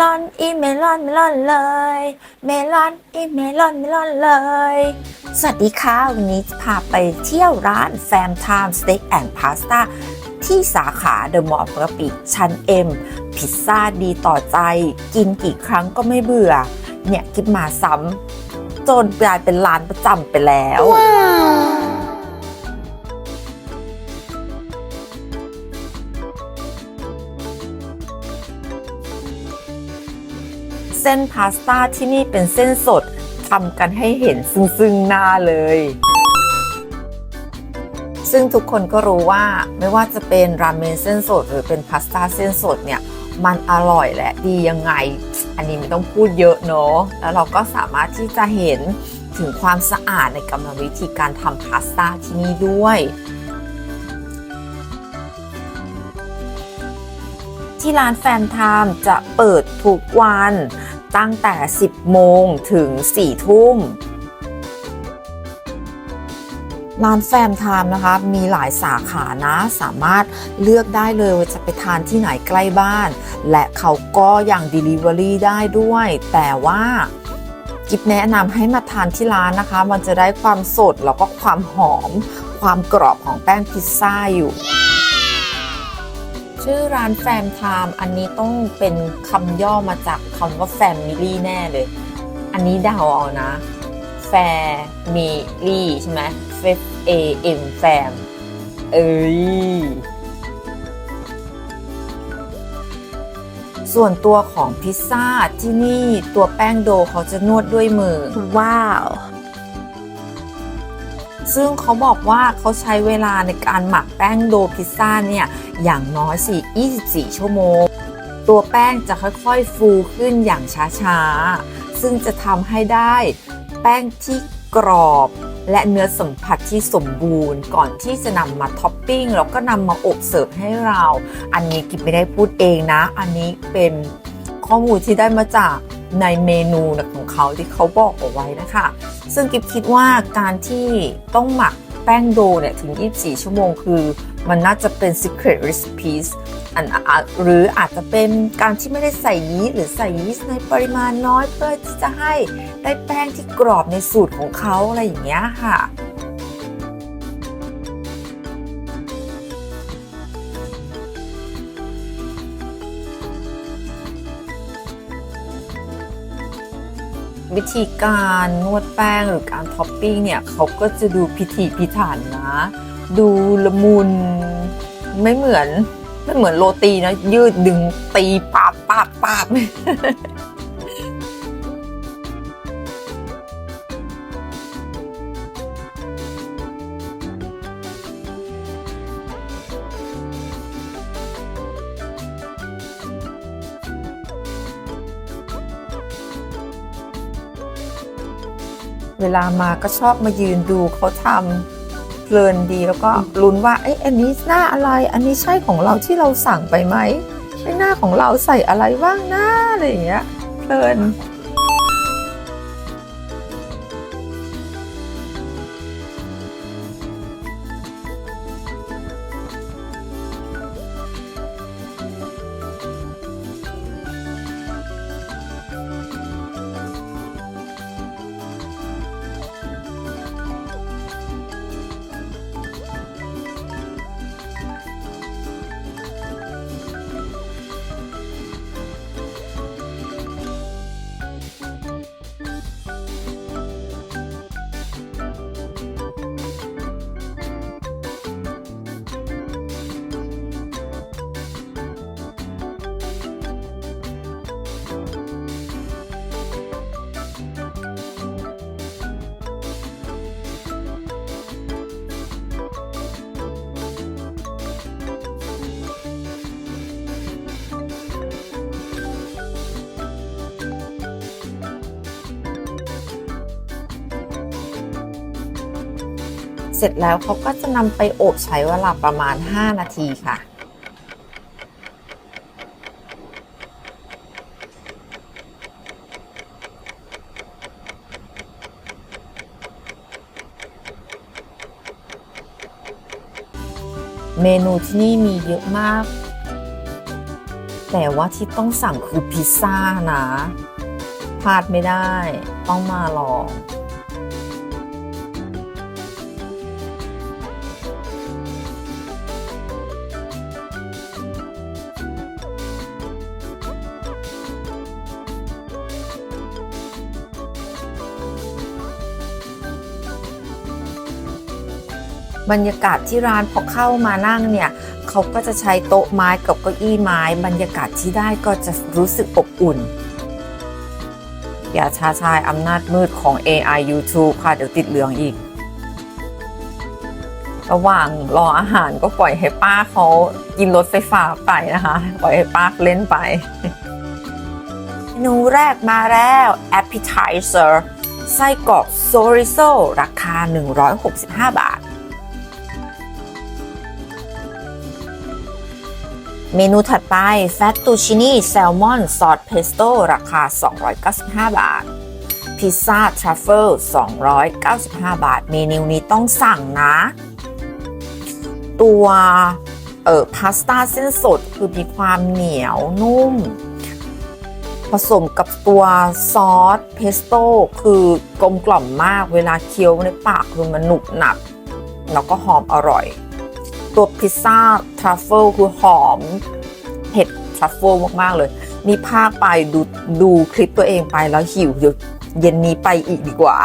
ลอนอีเมลอนเมลอนเลย เมลอนอีเมลอนเมลอนเลย สวัสดีค่ะ วันนี้จะพาไปเที่ยวร้านแฟมไทม์สเต็กแอนด์พาสต้าที่สาขาเดอะมอลล์ปกปิชั้นเอ็มพิซซ่าดีต่อใจ กินกี่ครั้งก็ไม่เบื่อ เนี่ยกินมาซ้ำจนกลายเป็นร้านประจำไปแล้ว เส้นพาสต้าที่นี่เป็นเส้นสดทำกันให้เห็นซึ่งซึ่งหน้าเลย ซึ่งทุกคนก็รู้ว่าไม่ว่าจะเป็นราเมนเส้นสด หรือเป็นพาสต้าเส้นสดเนี่ยมันอร่อยและดียังไง อันนี้ไม่ต้องพูดเยอะเนาะแล้วเราก็สามารถที่จะเห็นถึงความสะอาดในกรรมวิธีการทำพาสต้าที่นี่ด้วย ที่ร้านแฟนไทม์จะเปิดทุกวัน ตั้งแต่ 10 โมงถึง 4 ทุ่ม ร้านแฟมไทม์นะคะ มีหลายสาขานะ สามารถเลือกได้เลยว่าจะไปทานที่ไหนใกล้บ้าน และเขาก็ยัง Delivery ได้ด้วย แต่ว่ากิฟแนะนำให้มาทานที่ร้านนะคะ มันจะได้ความสดแล้วก็ความหอม ความกรอบของแป้งพิซซ่าอยู่ ชื่อร้านแฟมไทม์อันนี้ต้องเป็นคำย่อมาจากคำว่าแฟมิลี่แน่เลย อันนี้เดาเอานะแฟมิลี่ใช่ไหม F A M แฟมเอ้ยส่วนตัวของพิซซ่าที่นี่ตัวแป้งโดเขาจะนวดด้วยมือ ว้าว ซึ่งเขาบอกว่าเขาใช้เวลาในการหมักแป้งโดพิซซ่าเนี่ยอย่างน้อย4 24 ชั่วโมง ตัวแป้งจะค่อยๆฟูขึ้นอย่างช้าๆ ซึ่งจะทำให้ได้แป้งที่กรอบและเนื้อสัมผัสที่สมบูรณ์ก่อนที่จะนำมาท็อปปิ้งแล้วก็นำมาอบเสิร์ฟให้เรา อันนี้กิบไม่ได้พูดเองนะ อันนี้เป็นข้อมูลที่ได้มาจาก ในเมนูของเขาที่เขาบอกเอาไว้นะคะ ซึ่งกิบคิดว่าการที่ต้องหมักแป้งโดเนี่ยถึง 24 ชั่วโมงคือ มันน่าจะเป็น secret recipes อันหรืออาจจะเป็นการที่ไม่ได้ใส่ยีสต์หรือใส่ยีสต์ในปริมาณน้อยเพื่อที่จะให้ได้แป้งที่กรอบในสูตรของเขาอะไรอย่างเงี้ยค่ะ วิธีการนวดแป้งหรือการท็อปปิ้งเนี่ยเขาก็จะดูพิถีพิถันนะ ดูละมุนไม่เหมือนไม่เหมือนโรตีนะ ยืดดึงตีปาบปาบปาบ เวลามาก็ชอบมายืนดูเขาทำเพลินดีแล้วก็ลุ้นว่าไอ้อันนี้หน้าอะไร อันนี้ใช่ของเราที่เราสั่งไปไหมไอ้หน้าของเราใส่อะไรบ้างหน้าอะไรอย่างเงี้ยเพลิน ร็จแล้วเขาก็จะนำไปอบใช้เวลาประมาณ 5 นาทีค่ะ เมนูที่นี่มีเยอะมาก แต่ว่าที่ต้องสั่งคือพิซซ่านะพลาดไม่ได้ ต้องมาลอง บรรยากาศที่ร้านพอเข้ามานั่งเนี่ยเขาก็จะใช้โต๊ะไม้กับเก้าอี้ไม้ บรรยากาศที่ได้ก็จะรู้สึกอบอุ่น อย่าช้าชายอำนาจมืดของ AI YouTube ค่ะ เดี๋ยวติดเหลืองอีก ระหว่างรออาหารก็ปล่อยให้ป้าเขากินรถไฟฟ้าไปนะคะ ปล่อยให้ป้าเล่นไปเมนูแรกมาแล้ว appetizer ไส้กรอกโซริโซราคา 165 บาท เมนูถัดไปแฟตตูชินีแซลมอนซอสเพสโต้ราคา 295 บาท พิซซ่าทรัฟเฟิล295 บาท เมนูนี้ต้องสั่งนะ ตัวเออพาสต้าเส้นสดคือมีความเหนียวนุ่ม ผสมกับตัวซอสเพสโต้คือกลมกล่อมมากเวลาเคี้ยวในปากคือมันหนุบหนับแล้วก็หอมอร่อย ตัวพิซซ่าทรัฟเฟิลคือหอมเผ็ดทรัฟเฟิลมาก ๆ เลย นี่ภาคไปดูดูคลิปตัวเองไปแล้วหิวเดี๋ยวเย็นนี้ไปอีกดีกว่า